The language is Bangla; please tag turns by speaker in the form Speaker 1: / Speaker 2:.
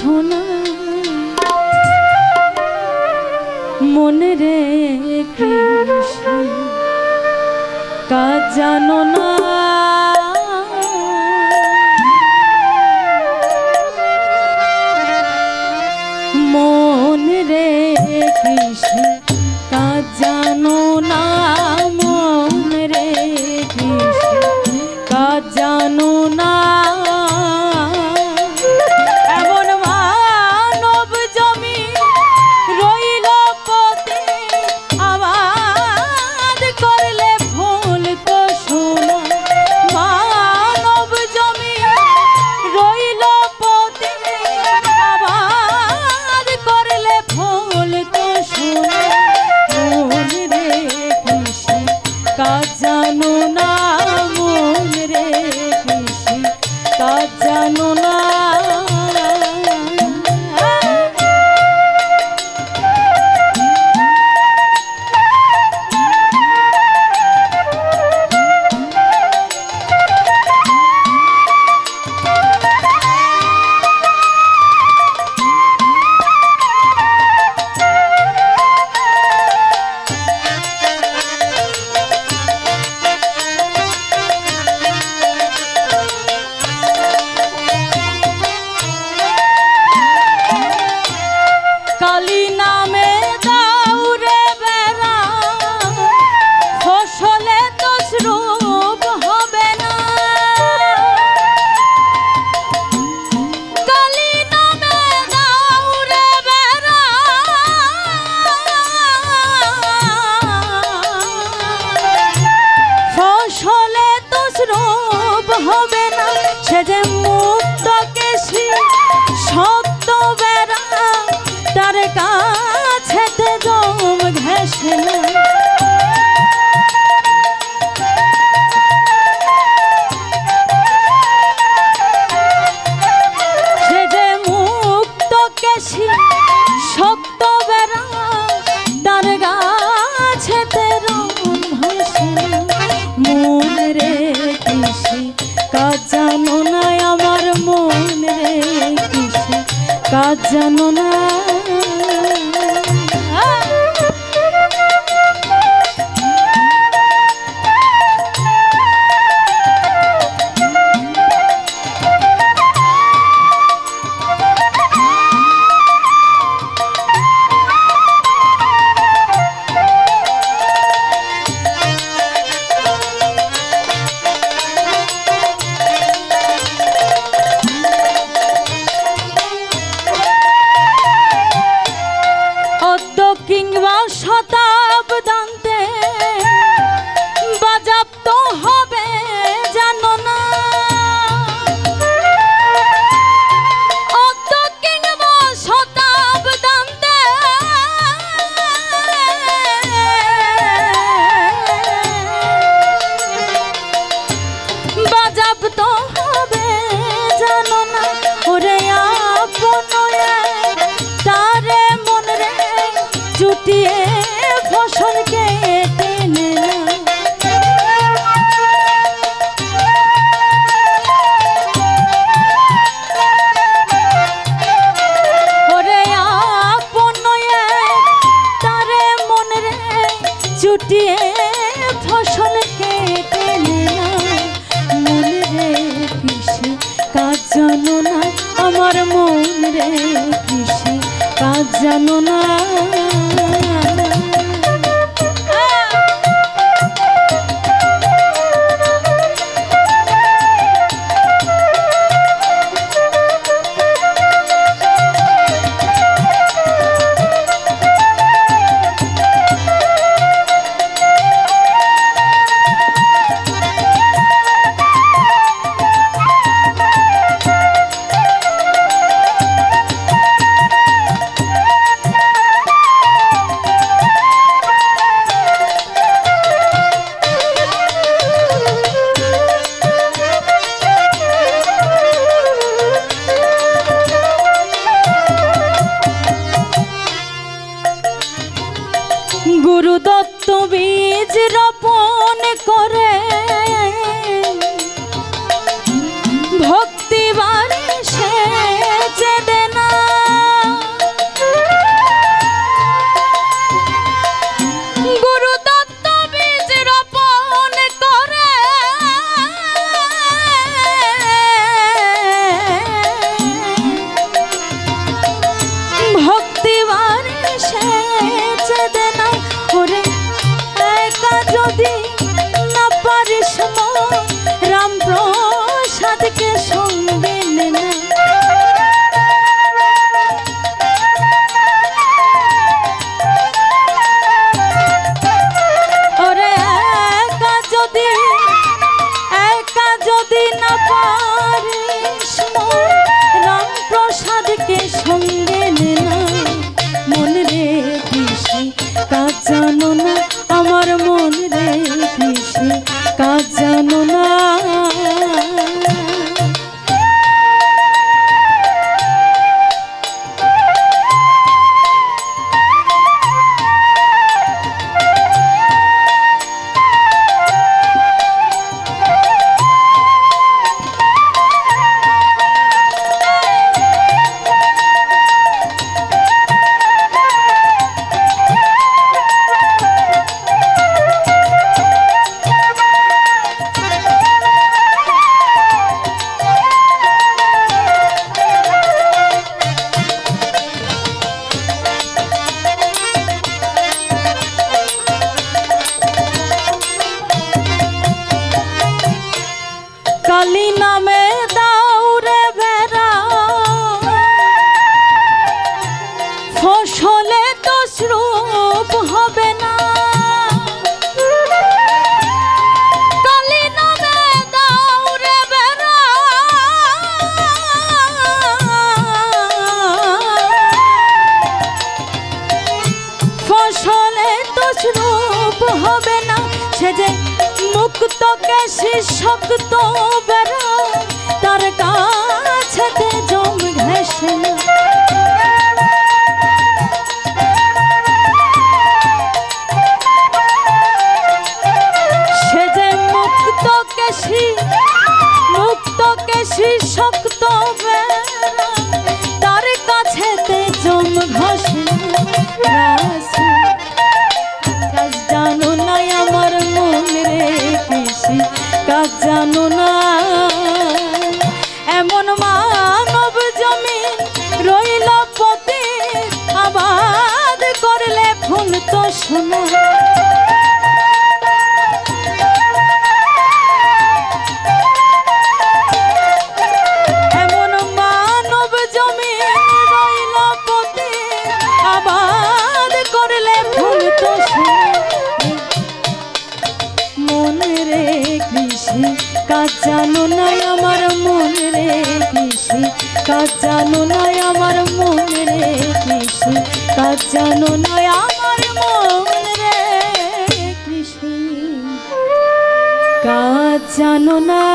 Speaker 1: সোনা মনে রে কাজ জানো না। মন রে কৃষ্ণ কা জানো না। জান জানো না? কেশি শক্ত বেড়া, তার কাছেতে জম ঘেসে না সে যে মুক্ত কেশি মুক্ত কেশি শক্ত কৃষি কাজ জানো না আমার মন রে কৃষি কাজ জানো না আমার মন রে কৃষি কাজ জানো আমার না